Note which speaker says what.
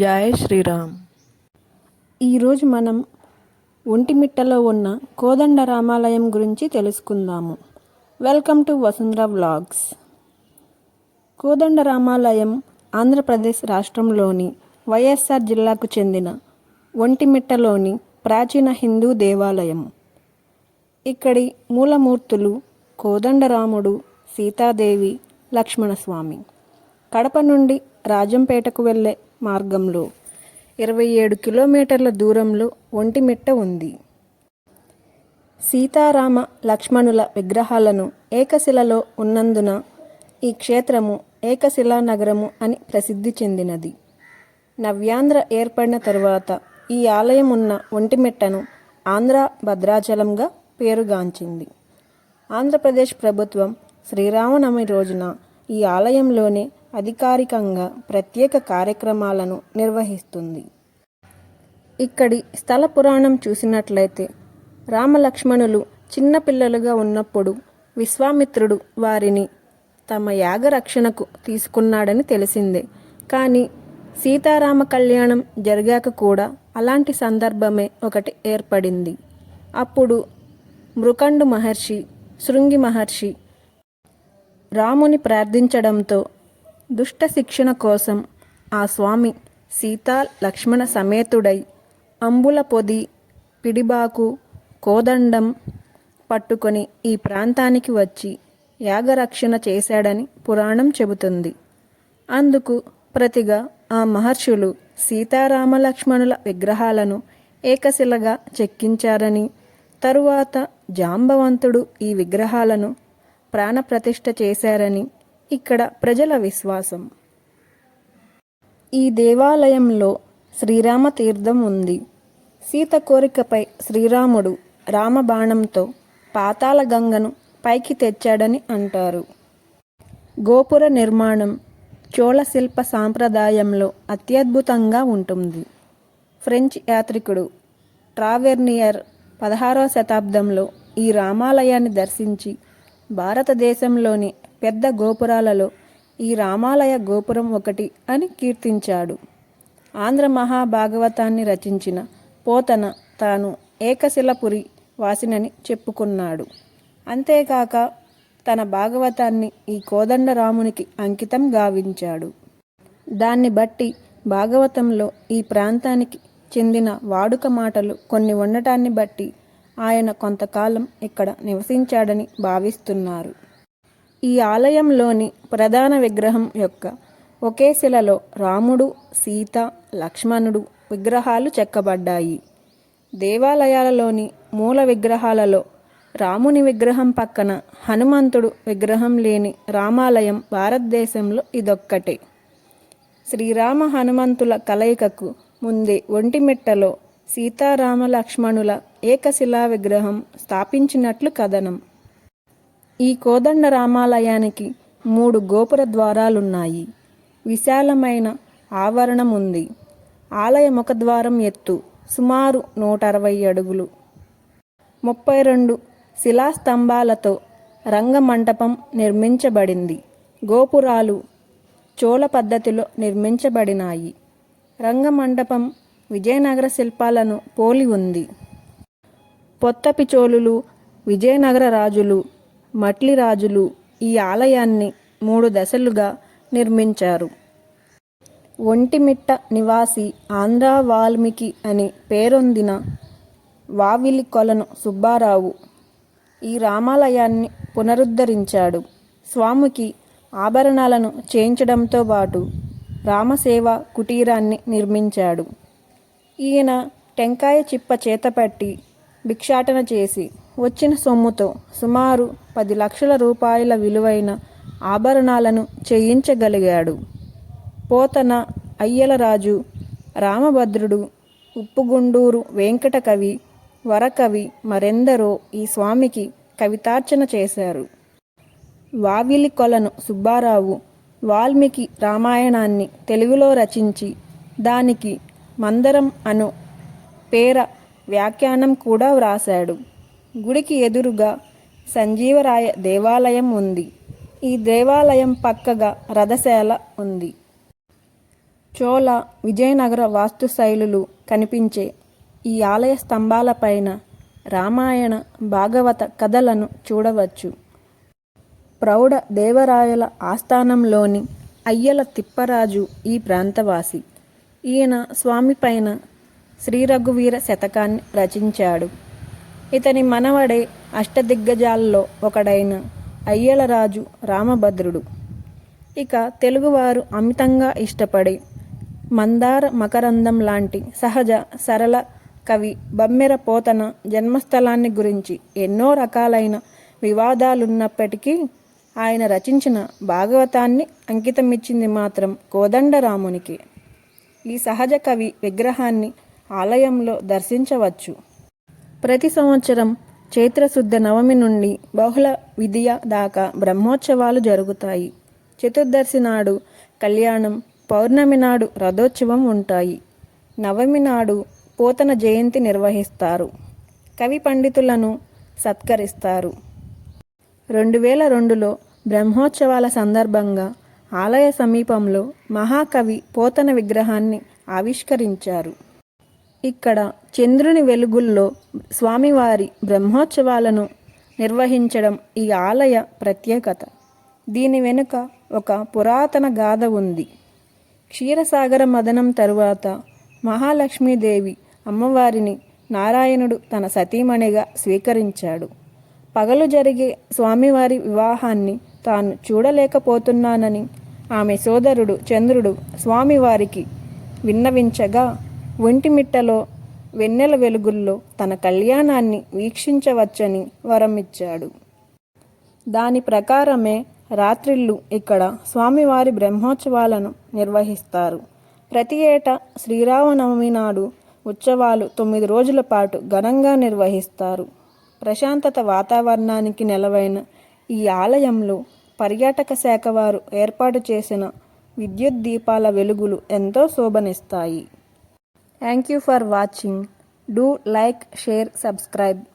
Speaker 1: జై శ్రీరామ్.
Speaker 2: ఈరోజు మనం ఒంటిమిట్టలో ఉన్న కోదండ రామాలయం గురించి తెలుసుకుందాము. Welcome to Vasundhara vlogs. Kodanda Ramalayam Andhra Pradesh రాష్ట్రంలోని వైఎస్ఆర్ జిల్లాకు చెందిన ఒంటిమిట్టలోని ప్రాచీన హిందూ దేవాలయం. ఇక్కడి మూలమూర్తులు కోదండరాముడు సీతాదేవి లక్ష్మణస్వామి. కడప నుండి రాజంపేటకు వెళ్ళే మార్గంలో ఇరవై ఏడు కిలోమీటర్ల దూరంలో ఒంటిమిట్ట ఉంది. సీతారామ లక్ష్మణుల విగ్రహాలను ఏకశిలలో ఉన్నందున ఈ క్షేత్రము ఏకశిలా నగరము అని ప్రసిద్ధి చెందినది. నవ్యాంధ్ర ఏర్పడిన తరువాత ఈ ఆలయం ఉన్న ఒంటిమిట్టను ఆంధ్ర భద్రాచలంగా పేరుగాంచింది. ఆంధ్రప్రదేశ్ ప్రభుత్వం శ్రీరామనవమి రోజున ఈ ఆలయంలోనే అధికారికంగా ప్రత్యేక కార్యక్రమాలను నిర్వహిస్తుంది. ఇక్కడి స్థల పురాణం చూసినట్లయితే రామలక్ష్మణులు చిన్నపిల్లలుగా ఉన్నప్పుడు విశ్వామిత్రుడు వారిని తమ యాగరక్షణకు తీసుకున్నాడని తెలిసిందే. కానీ సీతారామ కళ్యాణం జరిగాక కూడా అలాంటి సందర్భమే ఒకటి ఏర్పడింది. అప్పుడు మృకండు మహర్షి శృంగి మహర్షి రాముని ప్రార్థించడంతో దుష్ట శిక్షణ కోసం ఆ స్వామి సీతా లక్ష్మణ సమేతుడై అంబుల పొది పిడిబాకు కోదండం పట్టుకొని ఈ ప్రాంతానికి వచ్చి యాగరక్షణ చేశాడని పురాణం చెబుతుంది. అందుకు ప్రతిగా ఆ మహర్షులు సీతారామలక్ష్మణుల విగ్రహాలను ఏకశిలగా చెక్కించారని తరువాత జాంబవంతుడు ఈ విగ్రహాలను ప్రాణప్రతిష్ఠ చేశారని ఇక్కడ ప్రజల విశ్వాసం. ఈ దేవాలయంలో శ్రీరామ తీర్థం ఉంది. సీత కోరికపై శ్రీరాముడు రామబాణంతో పాతాల గంగను పైకి తెచ్చాడని అంటారు. గోపుర నిర్మాణం చోళ శిల్ప సాంప్రదాయంలో అత్యద్భుతంగా ఉంటుంది. ఫ్రెంచ్ యాత్రికుడు ట్రావెర్నియర్ పదహారవ శతాబ్దంలో ఈ రామాలయాన్ని దర్శించి భారతదేశంలోని పెద్ద గోపురాలలో ఈ రామాలయ గోపురం ఒకటి అని కీర్తించాడు. ఆంధ్ర మహాభాగవతాన్ని రచించిన పోతన తాను ఏకశిలపురి వాసినని చెప్పుకున్నాడు. అంతేకాక తన భాగవతాన్ని ఈ కోదండరామునికి అంకితం గావించాడు. దాన్ని బట్టి భాగవతంలో ఈ ప్రాంతానికి చెందిన వాడుక మాటలు కొన్ని ఉండటాన్ని బట్టి ఆయన కొంతకాలం ఇక్కడ నివసించాడని భావిస్తున్నారు. ఈ ఆలయంలోని ప్రధాన విగ్రహం యొక్క ఒకే శిలలో రాముడు సీత లక్ష్మణుడు విగ్రహాలు చెక్కబడ్డాయి. దేవాలయాలలోని మూల విగ్రహాలలో రాముని విగ్రహం పక్కన హనుమంతుడు విగ్రహం లేని రామాలయం భారతదేశంలో ఇదొక్కటే. శ్రీరామ హనుమంతుల కలయికకు ముందే ఒంటిమిట్టలో సీతారామ లక్ష్మణుల ఏకశిలా విగ్రహం స్థాపించినట్లు కథనం. ఈ కోదండ రామాలయానికి మూడు గోపుర ద్వారాలున్నాయి. విశాలమైన ఆవరణం ఉంది ఆలయ ముఖద్వారం ఎత్తు సుమారు నూట అరవై అడుగులు. ముప్పై రెండు శిలాస్తంభాలతో రంగమంటపం నిర్మించబడింది. గోపురాలు చోళ పద్ధతిలో నిర్మించబడినాయి. రంగమండపం విజయనగర శిల్పాలను పోలి ఉంది. పొత్తపిచోళులు విజయనగర రాజులు మట్లి రాజులు ఈ ఆలయాన్ని మూడు దశలుగా నిర్మించారు. ఒంటిమిట్ట నివాసి ఆంధ్ర వాల్మీకి అని పేరొందిన వావిలి కొలను సుబ్బారావు ఈ రామాలయాన్ని పునరుద్ధరించాడు. స్వామికి ఆభరణాలను చేయించడంతో పాటు రామసేవ కుటీరాన్ని నిర్మించాడు. ఈయన టెంకాయ చిప్ప చేతపట్టి భిక్షాటన చేసి వచ్చిన సొమ్ముతో సుమారు పది లక్షల రూపాయల విలువైన ఆభరణాలను చేయించగలిగాడు. పోతన అయ్యలరాజు రామభద్రుడు ఉప్పుగుండూరు వెంకటకవి వరకవి మరెందరో ఈ స్వామికి కవితార్చన చేశారు. వావిలి కొలను సుబ్బారావు వాల్మీకి రామాయణాన్ని తెలుగులో రచించి దానికి మందరం అను పేర వ్యాఖ్యానం కూడా వ్రాశాడు. గుడికి ఎదురుగా సంజీవరాయ దేవాలయం ఉంది. ఈ దేవాలయం పక్కగా రథశాల ఉంది. చోళ విజయనగర వాస్తు శైలులు కనిపించే ఈ ఆలయ స్తంభాలపైన రామాయణ భాగవత కథలను చూడవచ్చు. ప్రౌఢ దేవరాయల ఆస్థానంలోని అయ్యల తిప్పరాజు ఈ ప్రాంతవాసి. ఈయన స్వామి పైన శ్రీ రఘువీర శతకాన్ని రచించాడు. ఇతని మనవడే అష్టదిగ్గజాల్లో ఒకడైన అయ్యలరాజు రామభద్రుడు. ఇక తెలుగువారు అమితంగా ఇష్టపడే మందార మకరందం లాంటి సహజ సరళ కవి బమ్మెర పోతన జన్మస్థలాన్ని గురించి ఎన్నో రకాలైన వివాదాలున్నప్పటికీ ఆయన రచించిన భాగవతాన్ని అంకితమిచ్చింది మాత్రం కోదండరామునికి. ఈ సహజ కవి విగ్రహాన్ని ఆలయంలో దర్శించవచ్చు. ప్రతి సంవత్సరం చైత్రశుద్ధ నవమి నుండి బహుళ విధియ దాకా బ్రహ్మోత్సవాలు జరుగుతాయి. చతుర్దశి నాడు కళ్యాణం పౌర్ణమి నాడు రథోత్సవం ఉంటాయి. నవమి నాడు పోతన జయంతి నిర్వహిస్తారు. కవి పండితులను సత్కరిస్తారు. రెండు వేల రెండులో బ్రహ్మోత్సవాల సందర్భంగా ఆలయ సమీపంలో మహాకవి పోతన విగ్రహాన్ని ఆవిష్కరించారు. ఇక్కడ చంద్రుని వెలుగుల్లో స్వామివారి బ్రహ్మోత్సవాలను నిర్వహించడం ఈ ఆలయ ప్రత్యేకత. దీని వెనుక ఒక పురాతన గాథ ఉంది. క్షీరసాగర మదనం తరువాత మహాలక్ష్మీదేవి అమ్మవారిని నారాయణుడు తన సతీమణిగా స్వీకరించాడు. పగలు జరిగే స్వామివారి వివాహాన్ని తాను చూడలేకపోతున్నానని ఆమె సోదరుడు చంద్రుడు స్వామివారికి విన్నవించగా ఒంటిమిట్టలో వెన్నెల వెలుగుల్లో తన కళ్యాణాన్ని వీక్షించవచ్చని వరమిచ్చాడు. దాని ప్రకారమే రాత్రిళ్ళు ఇక్కడ స్వామివారి బ్రహ్మోత్సవాలను నిర్వహిస్తారు. ప్రతి ఏటా శ్రీరామనవమి నాడు ఉత్సవాలు తొమ్మిది రోజుల పాటు ఘనంగా నిర్వహిస్తారు. ప్రశాంతత వాతావరణానికి నెలవైన ఈ ఆలయంలో పర్యాటక శాఖ వారు ఏర్పాటు చేసిన విద్యుత్ దీపాల వెలుగులు ఎంతో శోభనిస్తాయి. Thank you for watching. Do like, share, subscribe.